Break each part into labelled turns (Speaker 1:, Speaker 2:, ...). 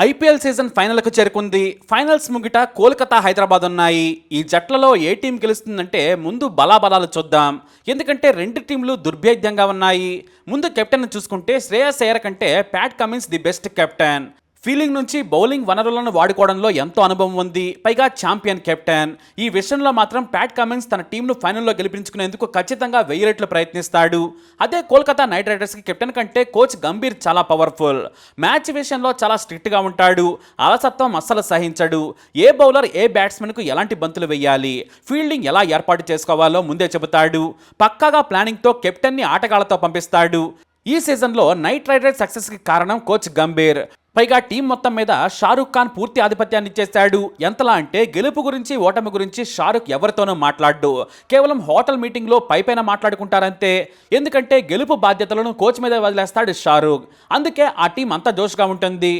Speaker 1: IPL season ఫైనల్కు చేరుకుంది. Finals ముగిట Kolkata Hyderabad ఉన్నాయి. ఈ జట్లలో ఏ టీం గెలుస్తుందంటే ముందు బలాబలాలు చూద్దాం. ఎందుకంటే రెండు టీంలు దుర్భేద్యంగా ఉన్నాయి. ముందు కెప్టెన్ చూసుకుంటే శ్రేయస్ అయ్యర్ కంటే Pat Cummins the best captain. Fielding నుంచి బౌలింగ్ వనరులను వాడుకోవడంలో ఎంతో అనుభవం ఉంది. పైగా ఛాంపియన్ కెప్టెన్. ఈ విషయంలో మాత్రం ప్యాట్ కమిన్స్ తన టీంను ఫైనల్లో గెలిపించుకునేందుకు ఖచ్చితంగా వెయ్యి రెట్లు ప్రయత్నిస్తాడు. అదే కోల్కతా నైట్ రైడర్స్కి కెప్టెన్ కంటే కోచ్ గంభీర్ చాలా పవర్ఫుల్. మ్యాచ్ విషయంలో చాలా స్ట్రిక్ట్గా ఉంటాడు. అలసత్వం అస్సలు సహించడు. ఏ బౌలర్ ఏ బ్యాట్స్మెన్కు ఎలాంటి బంతులు వేయాలి? ఫీల్డింగ్ ఎలా ఏర్పాటు చేసుకోవాలో ముందే చెబుతాడు. పక్కాగా ప్లానింగ్తో కెప్టెన్ని ఆటగాళ్ళతో పంపిస్తాడు. ఈ సీజన్లో నైట్ రైడర్స్ సక్సెస్కి కారణం కోచ్ గంభీర్. పైగా టీం మొత్తం మీద షారుఖ్ ఖాన్ పూర్తి ఆధిపత్యాన్ని ఇచ్చేశాడు. ఎంతలా అంటే గెలుపు గురించి ఓటమి గురించి షారుఖ్ ఎవరితోనూ మాట్లాడు కేవలం హోటల్ మీటింగ్లో పైపైన మాట్లాడుకుంటారంతే. ఎందుకంటే గెలుపు బాధ్యతలను కోచ్ మీద వదిలేస్తాడు షారుఖ్. అందుకే ఆ టీం అంత జోష్గా ఉంటుంది.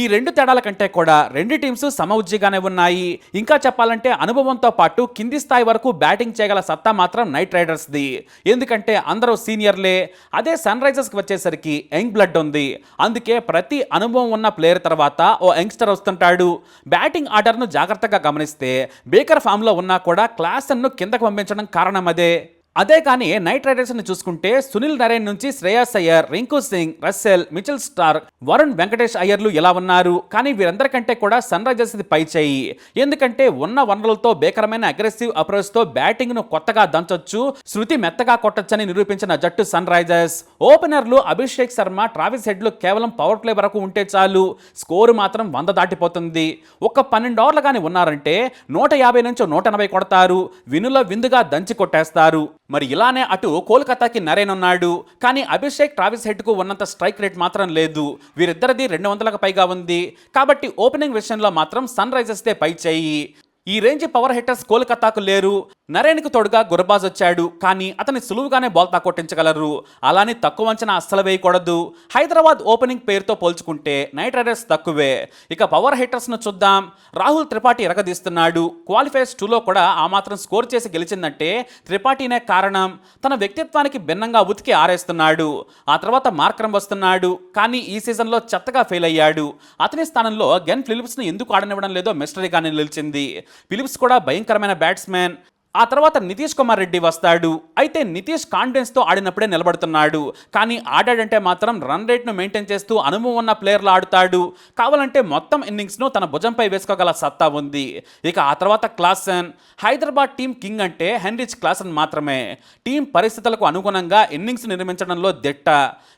Speaker 1: ఈ రెండు తేడాల కంటే కూడా రెండు టీమ్స్ సమఉజ్జిగానే ఉన్నాయి. ఇంకా చెప్పాలంటే అనుభవంతో పాటు కింది స్థాయి వరకు బ్యాటింగ్ చేయగల సత్తా మాత్రం నైట్ రైడర్స్ది. ఎందుకంటే అందరూ సీనియర్లే. అదే సన్ రైజర్స్కి వచ్చేసరికి యంగ్ బ్లడ్ ఉంది. అందుకే ప్రతి అనుభవం ఉన్న ప్లేయర్ తర్వాత ఓ యంగ్స్టర్ వస్తుంటాడు. బ్యాటింగ్ ఆర్డర్ను జాగ్రత్తగా గమనిస్తే బేకర్ ఫామ్లో ఉన్నా కూడా క్లాసన్ను కిందకు పంపించడం కారణం అదే. అదే కానీ నైట్ రైడర్స్ని చూసుకుంటే సునీల్ నరేన్ నుంచి Shreyas Iyer Rinku Singh Russell Mitchell Starc Varun Venkatesh అయ్యర్లు ఇలా ఉన్నారు? కానీ వీరందరికంటే కూడా సన్ రైజర్స్ది పై చేయి. ఎందుకంటే ఉన్న వనరులతో బేకరమైన అగ్రెసివ్ అప్రోచ్తో బ్యాటింగ్ను కొత్తగా దంచొచ్చు శృతి మెత్తగా కొట్టొచ్చని నిరూపించిన జట్టు సన్ రైజర్స్. ఓపెనర్లు అభిషేక్ శర్మ ట్రావిస్ హెడ్లు కేవలం పవర్ ప్లే వరకు ఉంటే చాలు స్కోరు మాత్రం వంద దాటిపోతుంది. ఒక పన్నెండు ఓవర్లు కానీ ఉన్నారంటే నూట యాభై నుంచి నూట ఎనభై కొడతారు వినుల విందుగా దంచి కొట్టేస్తారు. మరి ఇలానే అటు కోల్కతాకి నరేన్ ఉన్నాడు కానీ అభిషేక్ ట్రావిస్ హెడ్కు ఉన్నంత స్ట్రైక్ రేట్ మాత్రం లేదు. వీరిద్దరిది రెండు వందలకు పైగా ఉంది. కాబట్టి ఓపెనింగ్ విషయంలో మాత్రం సన్ రైజర్స్దే పై చేయి ఈ రేంజ్ పవర్ హిట్టర్స్ కోల్కతాకు లేరు. నరేన్కు తోడుగా గురబాజ్ వచ్చాడు. కానీ అతని సులువుగానే బోల్తా కొట్టించగలరు అలానే తక్కువ అంచనా అస్సలు వేయకూడదు. హైదరాబాద్ ఓపెనింగ్ పేరుతో పోల్చుకుంటే నైట్ రైడర్స్ తక్కువే. ఇక పవర్ హిట్టర్స్ను చూద్దాం. రాహుల్ త్రిపాఠి ఎరగదీస్తున్నాడు. క్వాలిఫైర్స్ టూలో కూడా ఆ మాత్రం స్కోర్ చేసి గెలిచిందంటే త్రిపాఠినే కారణం. తన వ్యక్తిత్వానికి భిన్నంగా ఉతికి ఆరేస్తున్నాడు. ఆ తర్వాత మార్క్రమ్ వస్తున్నాడు. కానీ ఈ సీజన్లో చెత్తగా ఫెయిల్ అయ్యాడు. అతని స్థానంలో గెన్ ఫిలిప్స్ను ఎందుకు ఆడనివ్వడం లేదో మిస్టరీగానే నిలిచింది. ఫిలిప్స్ కూడా భయంకరమైన బ్యాట్స్మెన్ ఆ తర్వాత నితీష్ కుమార్ రెడ్డి వస్తాడు. అయితే నితీష్ కాన్ఫిడెన్స్తో ఆడినప్పుడే నిలబడుతున్నాడు. కానీ ఆడాడంటే మాత్రం రన్ రేట్ను మెయింటైన్ చేస్తూ అనుభవం ఉన్న ప్లేయర్లు ఆడుతాడు. కావాలంటే మొత్తం ఇన్నింగ్స్ను తన భుజంపై వేసుకోగల సత్తా ఉంది. ఇక ఆ తర్వాత క్లాసన్. హైదరాబాద్ టీం కింగ్ అంటే హెన్రిచ్ క్లాసన్ మాత్రమే. టీం పరిస్థితులకు అనుగుణంగా ఇన్నింగ్స్ నిర్మించడంలో దిట్ట.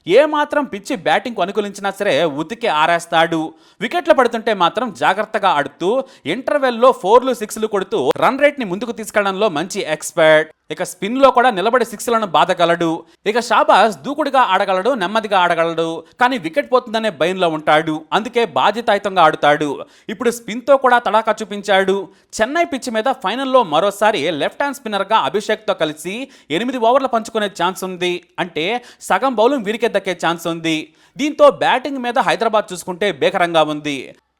Speaker 1: ఏ మాత్రం పిచ్చి బ్యాటింగ్కు అనుకూలించినా సరే ఉతికి ఆరేస్తాడు. వికెట్లు పడుతుంటే మాత్రం జాగ్రత్తగా ఆడుతూ ఇంటర్వెల్లో ఫోర్లు సిక్స్లు కొడుతూ రన్ రేట్ని ముందుకు తీసుకెళ్ళడంలో మంచి ఎక్స్పర్ట్. ఇక స్పిన్లో కూడా నిలబడి సిక్స్లను బాధగలడు. ఇక షాబాస్ దూకుడుగా ఆడగలడు నెమ్మదిగా ఆడగలడు. కానీ వికెట్ పోతుందనే భయంలో ఉంటాడు. అందుకే బాధ్యతాయుతంగా ఆడుతాడు. ఇప్పుడు స్పిన్తో కూడా తడాకా చూపించాడు. చెన్నై పిచ్ మీద ఫైనల్లో మరోసారి లెఫ్ట్ హ్యాండ్ స్పిన్నర్గా అభిషేక్తో అభిషేక్తో కలిసి ఎనిమిది ఓవర్లు పంచుకునే ఛాన్స్ ఉంది. అంటే సగం బౌలింగ్ వీరికే దక్కే ఛాన్స్ ఉంది. దీంతో బ్యాటింగ్ మీద హైదరాబాద్ చూసుకుంటే బేకరంగా ఉంది.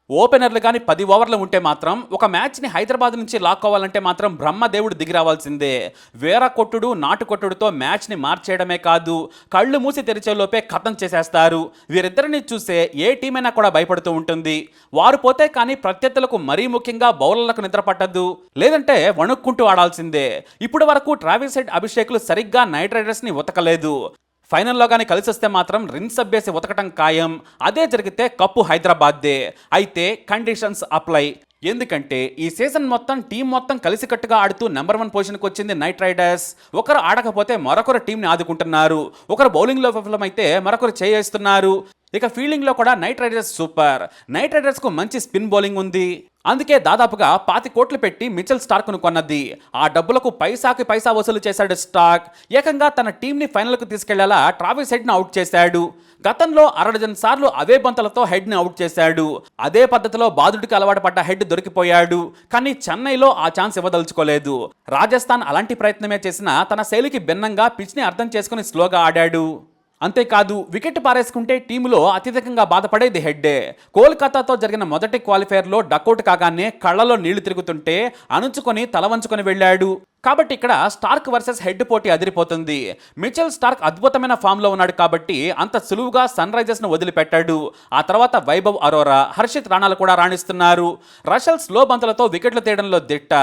Speaker 1: ఓపెనర్లు కానీ పది ఓవర్లు ఉంటే మాత్రం ఒక మ్యాచ్ని హైదరాబాద్ నుంచి లాక్కోవాలంటే మాత్రం బ్రహ్మదేవుడు దిగి రావాల్సిందే. వేర కొట్టుడు నాటు కొట్టుడుతో మ్యాచ్ని మార్చేయడమే కాదు కళ్ళు మూసి తెరిచేలోపే ఖతం చేసేస్తారు. వీరిద్దరిని చూసే ఏ టీమైనా కూడా భయపడుతూ ఉంటుంది. వారు పోతే కానీ ప్రత్యర్థులకు మరీ ముఖ్యంగా బౌలర్లకు నిద్ర పట్టద్దు లేదంటే వణుక్కుంటూ ఆడాల్సిందే. ఇప్పటి వరకు ట్రావెల్ సైడ్ అభిషేక్లు సరిగ్గా నైట్ రైడర్స్ని ఉతకలేదు. ఫైనల్లో కానీ కలిసి వస్తే మాత్రం రిన్స్ అబ్బేసి ఉతకటం ఖాయం. అదే జరిగితే కప్పు హైదరాబాద్దే. అయితే కండిషన్స్ అప్లై. ఎందుకంటే ఈ సీజన్ మొత్తం టీం మొత్తం కలిసికట్టుగా ఆడుతూ నెంబర్ వన్ పొజిషన్కి వచ్చింది నైట్ రైడర్స్. ఒకరు ఆడకపోతే మరొకరు టీంని ఆదుకుంటున్నారు. ఒకరు బౌలింగ్లో విఫలమైతే మరొకరు చేయిస్తున్నారు. ఇక ఫీల్డింగ్లో కూడా నైట్ రైడర్స్ సూపర్. నైట్ రైడర్స్కు మంచి స్పిన్ బౌలింగ్ ఉంది. అందుకే దాదాపుగా పాతి కోట్లు పెట్టి మిచెల్ స్టార్క్ను కొన్నది. ఆ డబ్బులకు పైసాకి పైసా వసూలు చేశాడు స్టాక్ ఏకంగా తన టీంని ఫైనల్కు తీసుకెళ్ళేలా ట్రావిస్ హెడ్ను అవుట్ చేశాడు. గతంలో అరడజన్ సార్లు అవే బంతులతో హెడ్ని అవుట్ చేశాడు. అదే పద్ధతిలో బాధుడికి అలవాటు పడ్డ హెడ్ దొరికిపోయాడు. కానీ చెన్నైలో ఆ ఛాన్స్ ఇవ్వదలుచుకోలేదు. రాజస్థాన్ అలాంటి ప్రయత్నమే చేసినా తన శైలికి భిన్నంగా పిచ్ని అర్థం చేసుకుని స్లోగా ఆడాడు. అంతేకాదు వికెట్ పారేసుకుంటే టీములో అత్యధికంగా బాధపడేది హెడ్డే కోల్కతాతో జరిగిన మొదటి క్వాలిఫైర్లో డకౌట్ కాగానే కళ్ళలో నీళ్ళు తిరుగుతుంటే అణుచుకొని తల వంచుకొని వెళ్ళాడు. కాబట్టి ఇక్కడ స్టార్క్ వర్సెస్ హెడ్ పోటీ అదిరిపోతుంది. మిచెల్ స్టార్క్ అద్భుతమైన ఫామ్లో ఉన్నాడు కాబట్టి అంత సులువుగా సన్ రైజర్స్ను వదిలిపెట్టాడు. ఆ తర్వాత వైభవ్ అరోరా హర్షిత్ రాణాలు కూడా రాణిస్తున్నారు. రషల్ స్లో బంతులతో వికెట్లు తీయడంలో దిట్ట.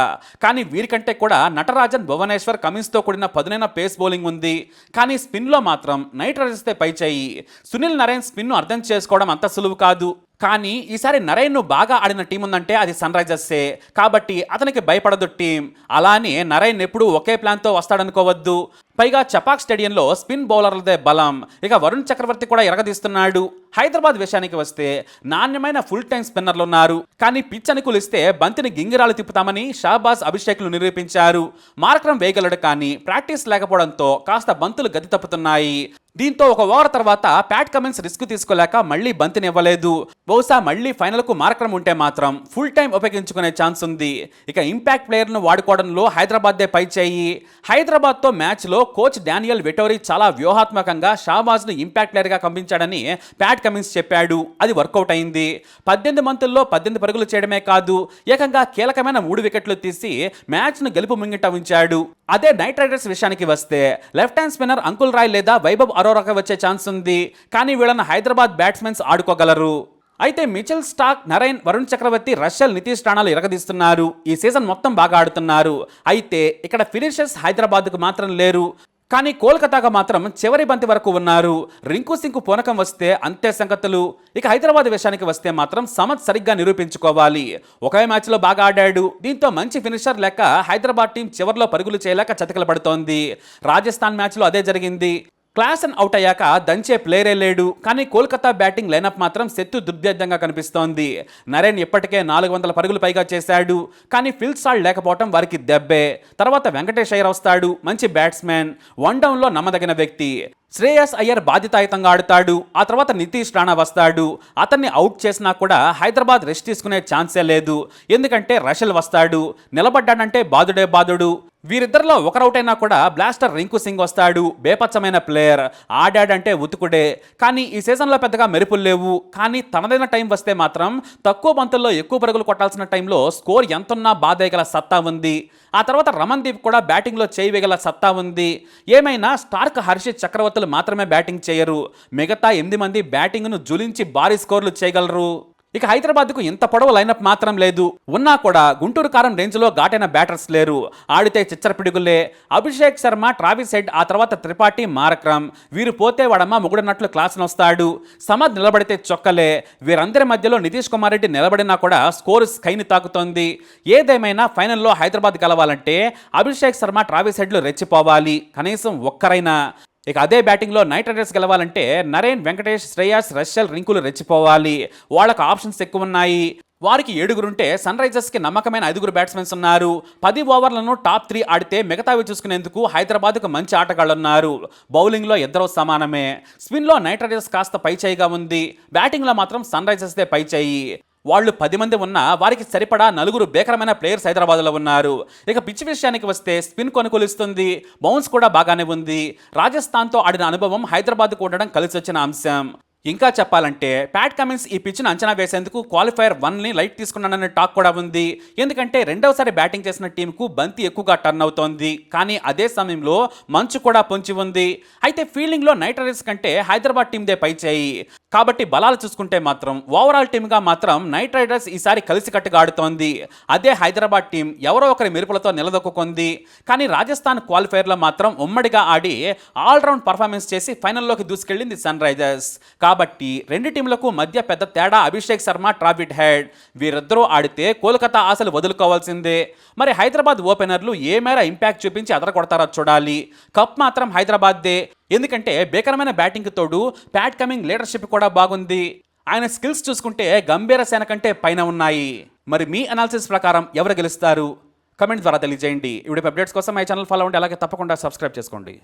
Speaker 1: కానీ వీరికంటే కూడా నటరాజన్ భువనేశ్వర్ కమిన్స్తో కూడిన పదునైన పేస్ బౌలింగ్ ఉంది. కానీ స్పిన్లో మాత్రం నైట్ రైజర్స్తే పైచేయి. సునీల్ నరేన్ స్పిన్ను అర్థం చేసుకోవడం అంత సులువు కాదు. కానీ ఈసారి నరేన్ను బాగా ఆడిన టీం ఉందంటే అది సన్ రైజర్సే కాబట్టి అతనికి భయపడదు టీం అలానే నరేన్ ఎప్పుడు ఒకే ప్లాన్తో వస్తాడనుకోవద్దు. పైగా చపాక్ స్టేడియంలో స్పిన్ బౌలర్లదే బలం. ఇక వరుణ్ చక్రవర్తి కూడా ఎరగదీస్తున్నాడు. హైదరాబాద్ విషయానికి వస్తే నాణ్యమైన ఫుల్ టైం స్పిన్నర్లు ఉన్నారు. కానీ పిచ్ అనుకూలిస్తే బంతిని గింగిరాలు తిప్పుతామని షాబాజ్ అభిషేక్లు నిరూపించారు. మార్కరం వేయగలడు కానీ ప్రాక్టీస్ లేకపోవడంతో కాస్త బంతులు గతి తప్పుతున్నాయి. దీంతో ఒక ఓవర్ తర్వాత ప్యాట్ కమిన్స్ రిస్క్ తీసుకోలేక మళ్ళీ బంతిని ఇవ్వలేదు. బహుశా మళ్ళీ ఫైనల్కు మార్కరం ఉంటే మాత్రం ఫుల్ టైం ఉపయోగించుకునే ఛాన్స్ ఉంది. ఇక ఇంపాక్ట్ ప్లేయర్ను వాడుకోవడంలో హైదరాబాద్దే పై చేయి. హైదరాబాద్తో మ్యాచ్లో కోచ్ డానియల్ వెటోరీ చాలా వ్యూహాత్మకంగా షాబాజ్ను ఇంపాక్ట్ ప్లేయర్గా పంపించాడని ప్యాట్ కమిన్స్ చెప్పాడు. అది వర్కౌట్ అయింది. పద్దెనిమిది మంతుల్లో పద్దెనిమిది పరుగులు చేయడమే కాదు ఏకంగా కీలకమైన మూడు వికెట్లు తీసి మ్యాచ్ను గెలుపు ముంగిట ఉంచాడు. అదే నైట్ రైడర్స్ విషయానికి వస్తే left hand spinner Anukul Roy లేదా వైభవ్ అరోరాకి వచ్చే ఛాన్స్ ఉంది. కానీ వీళ్ళని హైదరాబాద్ బ్యాట్స్మెన్స్ ఆడుకోగలరు. అయితే Mitchell Starc Narine Varun Chakravarthy Russell Nitish రాణాలు ఇరగదీస్తున్నారు. ఈ సీజన్ మొత్తం బాగా ఆడుతున్నారు. అయితే ఇక్కడ ఫినిషర్స్ హైదరాబాద్కు మాత్రం లేరు. కానీ కోల్కతాగా మాత్రం చివరి బంతి వరకు ఉన్నారు. రింకు సింగ్ పూనకం వస్తే అంతే సంగతులు. ఇక హైదరాబాద్ విషయానికి వస్తే మాత్రం సమత్ సరిగ్గా నిరూపించుకోవాలి. ఒకే మ్యాచ్లో బాగా ఆడాడు. దీంతో మంచి ఫినిషర్ లెక్క హైదరాబాద్ టీం చివరిలో పరుగులు చేయలేక చతికిల పడుతోంది రాజస్థాన్ మ్యాచ్లో అదే జరిగింది. క్లాసన్ అవుట్ అయ్యాక దంచే ప్లేయరే లేడు. కానీ కోల్కతా బ్యాటింగ్ లైనప్ మాత్రం శత్రు దుర్భేద్యంగా కనిపిస్తోంది. నరేన్ ఇప్పటికే నాలుగు వందల పరుగులు పైగా చేశాడు. కానీ ఫిల్ సాల్ట్ లేకపోవడం వారికి దెబ్బే. తర్వాత వెంకటేష్ అయ్యర్ వస్తాడు. మంచి బ్యాట్స్మెన్ వన్ డౌన్లో నమ్మదగిన వ్యక్తి. శ్రేయస్ అయ్యర్ బాధ్యతాయుతంగా ఆడుతాడు. ఆ తర్వాత నితీష్ రాణా వస్తాడు. అతన్ని అవుట్ చేసినా కూడా హైదరాబాద్ రెస్ట్ తీసుకునే ఛాన్సే లేదు. ఎందుకంటే రషల్ వస్తాడు. నిలబడ్డాడంటే బాదుడే బాదుడు. వీరిద్దరిలో ఒకరౌట్ అయినా కూడా బ్లాస్టర్ రింకు సింగ్ వస్తాడు. బేపచ్చమైన ప్లేయర్. ఆడాడంటే ఉతుకుడే. కానీ ఈ సీజన్లో పెద్దగా మెరుపులు లేవు. కానీ తనదైన టైం వస్తే మాత్రం తక్కువ బంతుల్లో ఎక్కువ పరుగులు కొట్టాల్సిన టైంలో స్కోర్ ఎంతున్నా బాధేయగల సత్తా ఉంది. ఆ తర్వాత రమన్ దీప్ కూడా బ్యాటింగ్లో చేయవేగల సత్తా ఉంది. ఏమైనా స్టార్క్ హర్షిత్ చక్రవర్తులు మాత్రమే బ్యాటింగ్ చేయరు. మిగతా ఎనిమిది మంది బ్యాటింగ్ను జులించి భారీ స్కోర్లు చేయగలరు. ఇక హైదరాబాద్కు ఇంత పొడవు లైనప్ మాత్రం లేదు. ఉన్నా కూడా గుంటూరు కారం రేంజ్లో ఘాటైన బ్యాటర్స్ లేరు. ఆడితే చిచ్చర పిడుగులే. అభిషేక్ శర్మ ట్రావిస్ హెడ్ ఆ తర్వాత త్రిపాఠి మారక్రమ్. వీరు పోతే వాడమ్మ ముగుడున్నట్లు క్లాస్ వస్తాడు సమద్ నిలబడితే చొక్కలే. వీరందరి మధ్యలో నితీష్ కుమార్ రెడ్డి నిలబడినా కూడా స్కోరు స్కైని తాకుతోంది. ఏదేమైనా ఫైనల్లో హైదరాబాద్ కలవాలంటే అభిషేక్ శర్మ ట్రావిస్ హెడ్లు రెచ్చిపోవాలి. కనీసం ఒక్కరైనా. ఇక అదే బ్యాటింగ్లో నైట్ రైడర్స్ గెలవాలంటే నరేన్ వెంకటేష్ శ్రేయాస్ రష్యల్ రింకులు రెచ్చిపోవాలి. వాళ్ళకు ఆప్షన్స్ ఎక్కువ ఉన్నాయి వారికి ఏడుగురుంటే సన్ రైజర్స్కి నమ్మకమైన ఐదుగురు బ్యాట్స్మెన్స్ ఉన్నారు. పది ఓవర్లను టాప్ త్రీ ఆడితే మిగతావి చూసుకునేందుకు హైదరాబాద్కు మంచి ఆటగాళ్ళు ఉన్నారు బౌలింగ్లో ఇద్దరు సమానమే. స్పిన్లో నైట్ రైడర్స్ కాస్త పైచేయిగా ఉంది. బ్యాటింగ్లో మాత్రం సన్ రైజర్స్దే పైచేయి. వాళ్ళు పది మంది ఉన్నా వారికి సరిపడా నలుగురు బేకరమైన ప్లేయర్స్ హైదరాబాద్లో ఉన్నారు. ఇక పిచ్ విషయానికి వస్తే స్పిన్ కొనుగోలుస్తుంది బౌన్స్ కూడా బాగానే ఉంది. రాజస్థాన్తో ఆడిన అనుభవం హైదరాబాద్కు ఉండడం కలిసి వచ్చిన అంశం. ఇంకా చెప్పాలంటే ప్యాట్ కమిన్స్ ఈ పిచ్ను అంచనా వేసేందుకు క్వాలిఫైర్ వన్ని లైట్ తీసుకున్నాననే టాక్ కూడా ఉంది. ఎందుకంటే రెండవసారి బ్యాటింగ్ చేసిన టీంకు బంతి ఎక్కువగా టర్న్ అవుతోంది. కానీ అదే సమయంలో మంచు కూడా పొంచి ఉంది. అయితే ఫీల్డింగ్లో నైట్ రైడర్స్ కంటే హైదరాబాద్ టీందే పైచేయి. కాబట్టి బలాలు చూసుకుంటే మాత్రం ఓవరాల్ టీమ్గా మాత్రం నైట్ రైడర్స్ ఈసారి కలిసికట్టుగా ఆడుతోంది అదే హైదరాబాద్ టీం ఎవరో ఒకరి మెరుపులతో నిలదొక్కుంది కానీ రాజస్థాన్ క్వాలిఫైర్లో మాత్రం ఉమ్మడిగా ఆడి ఆల్రౌండ్ పర్ఫార్మెన్స్ చేసి ఫైనల్లోకి దూసుకెళ్ళింది సన్ రైజర్స్ కాబట్టి రెండు టీంలకు మధ్య పెద్ద తేడా అభిషేక్ శర్మ ట్రావిడ్ హెడ్ వీరిద్దరూ ఆడితే కోల్కతా ఆశలు వదులుకోవాల్సిందే. మరి హైదరాబాద్ ఓపెనర్లు ఏ మేర ఇంపాక్ట్ చూపించి అదరగొడతారో చూడాలి. కప్ మాత్రం హైదరాబాద్దే. ఎందుకంటే భీకరమైన బ్యాటింగ్ తోడు ప్యాట్ కమింగ్ లీడర్షిప్ కూడా బాగుంది. ఆయన స్కిల్స్ చూసుకుంటే గంభీర సేన కంటే పైన ఉన్నాయి. మరి మీ అనాలిసిస్ ప్రకారం ఎవరు గెలుస్తారు? కమెంట్ ద్వారా తెలియజేయండి. ఇప్పుడు అప్డేట్స్ కోసం మై ఛానల్ ఫాలో అవ్వండి. అలాగే తప్పకుండా సబ్స్క్రైబ్ చేసుకోండి.